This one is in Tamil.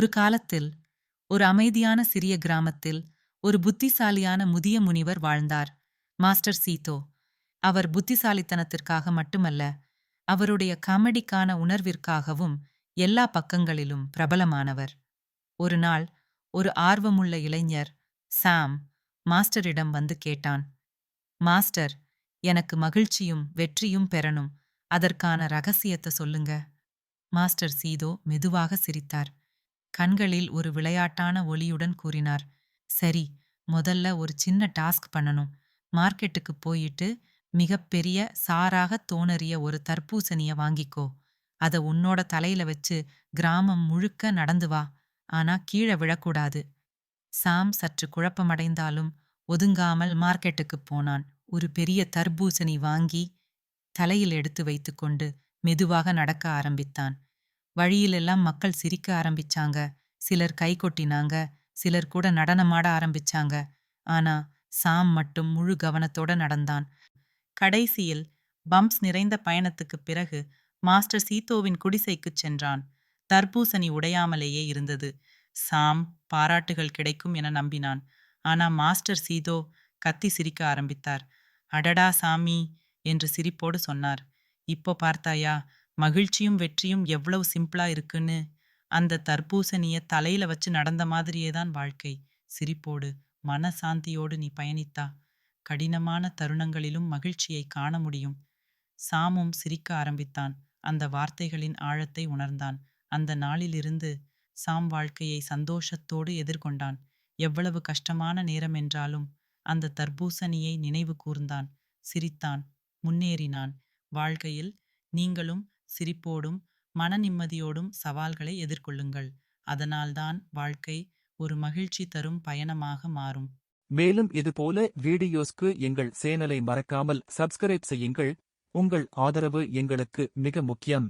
ஒரு காலத்தில் ஒரு அமைதியான சிறிய கிராமத்தில் ஒரு புத்திசாலியான முதிய முனிவர் வாழ்ந்தார் மாஸ்டர் சீதோ. அவர் புத்திசாலித்தனத்திற்காக மட்டுமல்ல அவருடைய காமெடிக்கான உணர்விற்காகவும் எல்லா பக்கங்களிலும் பிரபலமானவர். ஒரு நாள் ஒரு ஆர்வமுள்ள இளைஞர் சாம் மாஸ்டரிடம் வந்து கேட்டான் மாஸ்டர் எனக்கு மகிழ்ச்சியும் வெற்றியும் பெறணும் அதற்கான ரகசியத்தை சொல்லுங்க. மாஸ்டர் சீதோ மெதுவாக சிரித்தார் கண்களில் ஒரு விளையாட்டான ஒளியுடன் கூறினார். சரி முதல்ல ஒரு சின்ன டாஸ்க் பண்ணணும். மார்க்கெட்டுக்கு போயிட்டு மிகப்பெரிய சாராக தோணறிய ஒரு தர்பூசணிய வாங்கிக்கோ. அத உன்னோட தலையில வச்சு கிராமம் முழுக்க நடந்து வா. ஆனா கீழே விழக்கூடாது. சாம் சற்று குழப்பமடைந்தாலும் ஒதுங்காமல் மார்க்கெட்டுக்குப் போனான். ஒரு பெரிய தர்பூசணி வாங்கி தலையில் எடுத்து வைத்துக்கொண்டு மெதுவாக நடக்க ஆரம்பித்தான். வழியிலெல்லாம் மக்கள் சிரிக்க ஆரம்பிச்சாங்க. சிலர் கை கொட்டினாங்க. சிலர் கூட நடனமாட ஆரம்பிச்சாங்க. ஆனா சாம் மட்டும் முழு கவனத்தோட நடந்தான். கடைசியில் பம்ப்ஸ் நிறைந்த பயணத்துக்குப் பிறகு மாஸ்டர் சீதோவின் குடிசைக்குச் சென்றான். தர்பூசணி உடையாமலேயே இருந்தது. சாம் பாராட்டுகள் கிடைக்கும் என நம்பினான். ஆனா மாஸ்டர் சீதோ கத்தி சிரிக்க ஆரம்பித்தார். அடடா சாமி! என்று சிரிப்போடு சொன்னார். இப்போ பார்த்தாயா? மகிழ்ச்சியும் வெற்றியும் எவ்வளவு சிம்பிளா இருக்குன்னு அந்த தர்பூசணிய தலையில வச்சு நடந்த மாதிரியே தான் வாழ்க்கை. சிரிப்போடு மனசாந்தியோடு நீ பயணித்தா கடினமான தருணங்களிலும் மகிழ்ச்சியை காண முடியும். சாமும் சிரிக்க ஆரம்பித்தான். அந்த வார்த்தைகளின் ஆழத்தை உணர்ந்தான். அந்த நாளிலிருந்து சாம் வாழ்க்கையை சந்தோஷத்தோடு எதிர்கொண்டான். எவ்வளவு கஷ்டமான நேரம் என்றாலும் அந்த தர்பூசணியை நினைவு கூர்ந்தான். சிரித்தான் முன்னேறினான். வாழ்க்கையில் நீங்களும் சிரிப்போடும் மன நிம்மதியோடும் சவால்களை எதிர்கொள்ளுங்கள். அதனால்தான் வாழ்க்கை ஒரு மகிழ்ச்சி தரும் பயணமாக மாறும். மேலும் இதுபோல வீடியோஸ்க்கு எங்கள் சேனலை மறக்காமல் சப்ஸ்கிரைப் செய்யுங்கள். உங்கள் ஆதரவு எங்களுக்கு மிக முக்கியம்.